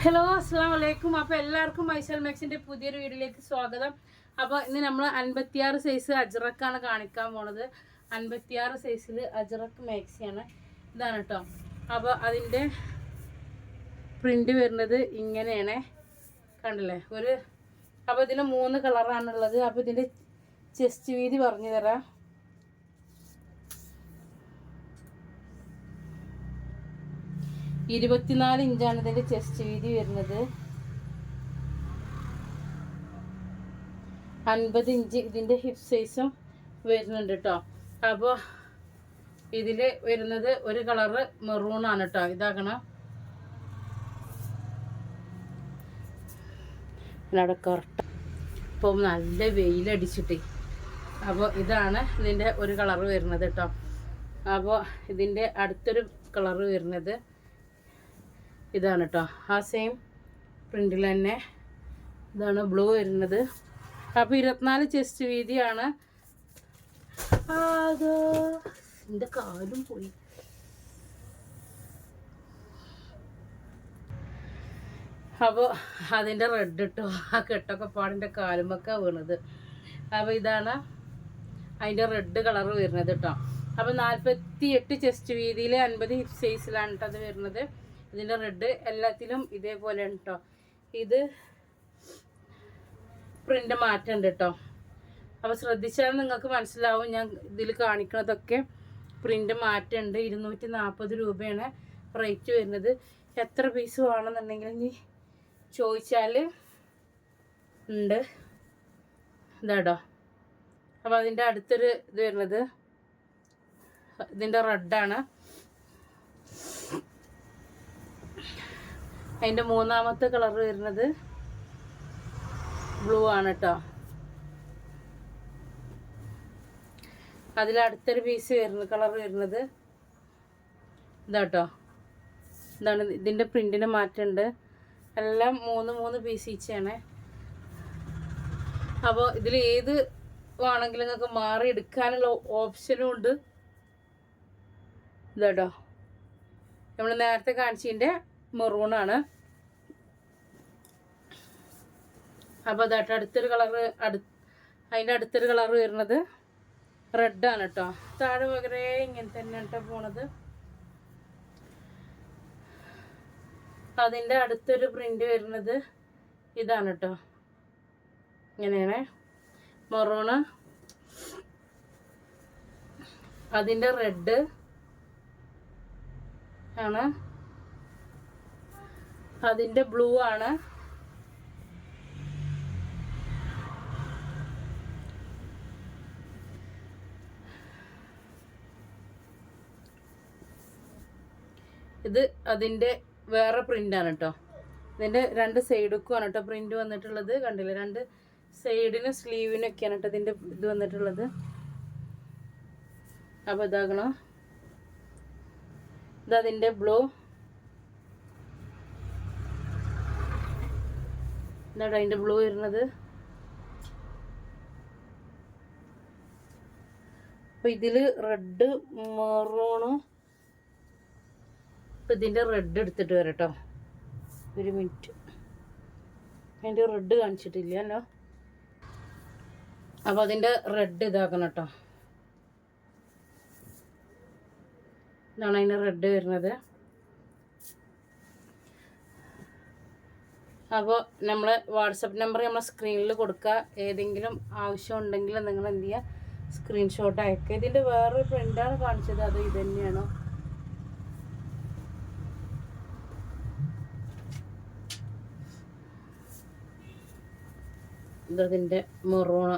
Hello അസ്സാം വലൈക്കും അപ്പോൾ എല്ലാവർക്കും മൈസൽ മാക്സിന്റെ പുതിയൊരു വീഡിയോയിലേക്ക് സ്വാഗതം. അപ്പോൾ ഇന്ന് നമ്മൾ അൻപത്തിയാറ് സൈസ് അജ്രക്കാണ് കാണിക്കാൻ പോണത്. അൻപത്തിയാറ് സൈസിൽ അജ്രക്ക് മാക്സിയാണ്. ഇതാണ് കേട്ടോ അപ്പോൾ അതിന്റെ പ്രിന്റ് വരുന്നത് ഇങ്ങനെയാണ്. കണ്ടില്ലേ? ഒരു അപ്പോൾ ഇതിന് മൂന്ന് കളറാണുള്ളത് അപ്പോൾ ഇതിന്റെ ചെസ്റ്റ് വീതി പറഞ്ഞു തരാം. ഇരുപത്തിനാല് ഇഞ്ചാണ് ഇതിന്റെ ചെസ്റ്റ് വീതി വരുന്നത്. അൻപത് ഇഞ്ച് ഇതിന്റെ ഹിപ്പ് സൈസും വരുന്നുണ്ട് കേട്ടോ അപ്പോൾ ഇതിൽ വരുന്നത് ഒരു കളറ് മെറൂണാണ് കേട്ടോ ഇതാക്കണം. അവിടെ കറക്റ്റ് ഇപ്പം നല്ല വെയിലടിച്ചിട്ട് അപ്പോൾ ഇതാണ് ഇതിന്റെ ഒരു കളറ് വരുന്നത് കേട്ടോ അപ്പോൾ ഇതിന്റെ അടുത്തൊരു കളറ് വരുന്നത്. ഇതാണ് കേട്ടോ ആ സെയിം പ്രിന്റിൽ തന്നെ. ഇതാണ് ബ്ലൂ വരുന്നത്. അപ്പോൾ ഇരുപത്തിനാല് ചെസ്റ്റ് വീതിയാണ്. അതോ എന്റെ കാലും പോയി. അപ്പോൾ അതിന്റെ റെഡ് ഇട്ടോ ആ കെട്ടൊക്കെ പാടിന്റെ കാലുമൊക്കെ വീണത്. അപ്പോൾ ഇതാണ് അതിന്റെ റെഡ് കളർ വരുന്നത് കേട്ടോ അപ്പോൾ നാൽപ്പത്തി എട്ട് ചെസ്റ്റ് വീതിയിൽ അൻപത് ഹിപ് സൈസിലാണ് കേട്ടോ അത് വരുന്നത്. ഇതിന്റെ റെഡ് എല്ലാത്തിലും ഇതേപോലെയാണ് കേട്ടോ ഇത് പ്രിന്റ് മാറ്റമുണ്ട് കേട്ടോ അപ്പോൾ ശ്രദ്ധിച്ചാൽ നിങ്ങൾക്ക് മനസ്സിലാവും ഞാൻ ഇതിൽ കാണിക്കുന്നതൊക്കെ പ്രിന്റ് മാറ്റമുണ്ട് ഇരുന്നൂറ്റി നാൽപ്പത് രൂപയാണ് റേറ്റ് വരുന്നത്. എത്ര പീസ് വേണമെന്നുണ്ടെങ്കിൽ നീ ചോദിച്ചാൽ ഉണ്ട്. ഇതാടോ. അപ്പോൾ അതിന്റെ അടുത്തൊരു ഇത് വരുന്നത്. ഇതിന്റെ റെഡാണ് അതിന്റെ മൂന്നാമത്തെ കളർ വരുന്നത് ബ്ലൂ ആണ് കേട്ടോ അതിലടുത്തൊരു പീസ് വരുന്ന കളർ വരുന്നത് ഇതാട്ടോ. ഇതാണ് ഇതിന്റെ പ്രിന്റിന് മാറ്റമുണ്ട്. എല്ലാം മൂന്ന് മൂന്ന് പീസ് ഈച്ചാണ് അപ്പോൾ ഇതിൽ ഏത് ആണെങ്കിലും നിങ്ങൾക്ക് മാറി എടുക്കാനുള്ള ഓപ്ഷനും ഉണ്ട്. ഇതാട്ടോ. നമ്മൾ നേരത്തെ കാണിച്ചതിന്റെ മെറൂണാണ് അപ്പോൾ അതായിട്ട് അടുത്തൊരു കളറ് അടു അതിന്റെ അടുത്തൊരു കളർ വരുന്നത് റെഡാണ് കേട്ടോ. താഴെ പകരേ ഇങ്ങനെ തന്നെ കേട്ടോ പോണത്. അതിന്റെ അടുത്തൊരു പ്രിന്റ് വരുന്നത് ഇതാണ് കേട്ടോ. ഇങ്ങനെയാണ്. മൊറോണ് അതിന്റെ റെഡ് ആണ്. അതിന്റെ ബ്ലൂ ആണ്. ഇത് അതിന്റെ വേറെ പ്രിന്റാണ് കേട്ടോ ഇതിന്റെ രണ്ട് സൈഡുക്കുമാണ് കേട്ടോ പ്രിന്റ് വന്നിട്ടുള്ളത്. കണ്ടില്ലേ? രണ്ട് സൈഡിനും സ്ലീവിനും സ്ലീവിനൊക്കെയാണ് കേട്ടോ ഇതിന്റെ ഇത് വന്നിട്ടുള്ളത്. അപ്പോൾ ഇതാകണം? ഇതതിന്റെ ബ്ലൂ. ഇതാണ് അതിന്റെ ബ്ലൂ വരുന്നത്. അപ്പോൾ ഇതിൽ റെഡ് മെറൂണ് ഇപ്പം ഇതിന്റെ റെഡ് എടുത്തിട്ട് വരട്ടോ. ഒരു മിനിറ്റ് അതിന്റെ റെഡ് കാണിച്ചിട്ടില്ലല്ലോ അപ്പോൾ അതിന്റെ റെഡ് ഇതാക്കണം കേട്ടോ. ഇതാണ് അതിന്റെ റെഡ് വരുന്നത്. അപ്പോൾ നമ്മൾ വാട്സപ്പ് നമ്പർ നമ്മൾ സ്ക്രീനിൽ കൊടുക്കുക ഏതെങ്കിലും ആവശ്യം ഉണ്ടെങ്കിൽ നിങ്ങൾ എന്ത് ചെയ്യുക സ്ക്രീൻഷോട്ട് അയക്കുക ഇതിന്റെ വേറൊരു പ്രിന്റാണ് കാണിച്ചത്. അത് ഇത് തന്നെയാണോ ഇതതിന്റെ മെറൂണ.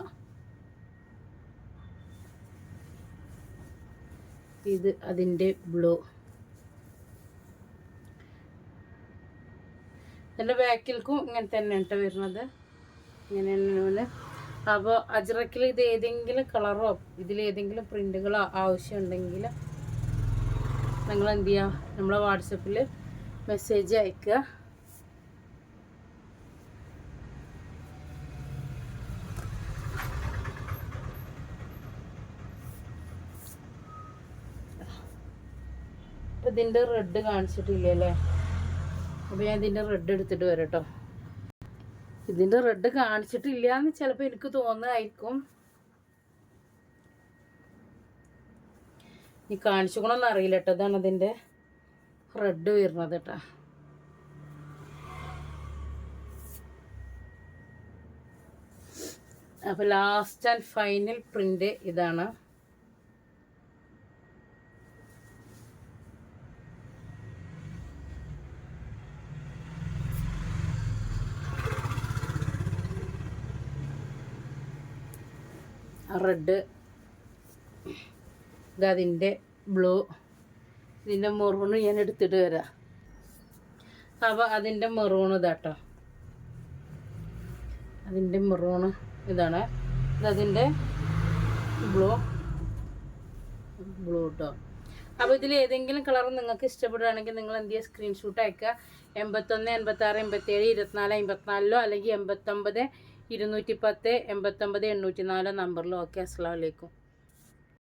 ഇത് അതിന്റെ ബ്ലൂ. എന്റെ ബാക്കിൽക്കും ഇങ്ങനെ തന്നെ കേട്ടോ വരുന്നത്. ഇങ്ങനെ തന്നെ അപ്പോൾ അജ്രക്കിൽ ഇത് ഏതെങ്കിലും കളറോ ഇതിലേതെങ്കിലും ആവശ്യം ആവശ്യമുണ്ടെങ്കിൽ നിങ്ങൾ എന്ത് ചെയ്യുക നമ്മളെ വാട്സപ്പിൽ മെസ്സേജ് അയക്കുക. ഇതിന്റെ റെഡ് കാണിച്ചിട്ടില്ലേ അല്ലേ അപ്പോൾ ഞാൻ ഇതിന്റെ റെഡ് എടുത്തിട്ട് വരട്ടോ. ഇതിന്റെ റെഡ് കാണിച്ചിട്ടില്ല എന്ന് ചിലപ്പോൾ എനിക്ക് തോന്നുന്നതായിരിക്കും ഈ കാണിച്ചുകൊണ്ടൊന്നും അറിയില്ല കേട്ടോ ഇതാണ് അതിന്റെ റെഡ് വരുന്നത് കേട്ടോ അപ്പോൾ ലാസ്റ്റ് ആൻഡ് ഫൈനൽ പ്രിന്റ് ഇതാണ്. റെഡ്. ഇതതിന്റെ ബ്ലൂ. ഇതിന്റെ മെറൂണ് ഞാൻ എടുത്തിട്ട് വരാം. അപ്പോൾ അതിന്റെ മെറൂൺ ഇതാട്ടോ അതിന്റെ മെറൂണ് ഇതാണ്. ഇതതിന്റെ ബ്ലൂ. ബ്ലൂ കേട്ടോ അപ്പോൾ ഇതിൽ ഏതെങ്കിലും കളർ നിങ്ങൾക്ക് ഇഷ്ടപ്പെടുകയാണെങ്കിൽ നിങ്ങൾ എന്ത് ചെയ്യുക? സ്ക്രീൻഷോട്ട് അയക്കുക. എൺപത്തൊന്ന് എൺപത്താറ് എൺപത്തേഴ് ഇരുപത്തിനാല് അമ്പത്തിനാലിലോ അല്ലെങ്കിൽ എൺപത്തൊമ്പത് ഇരുന്നൂറ്റി പത്ത് എൺപത്തൊമ്പത് എണ്ണൂറ്റി നാല് നമ്പറിലും ഓക്കെ അസ്സാം വലൈക്കും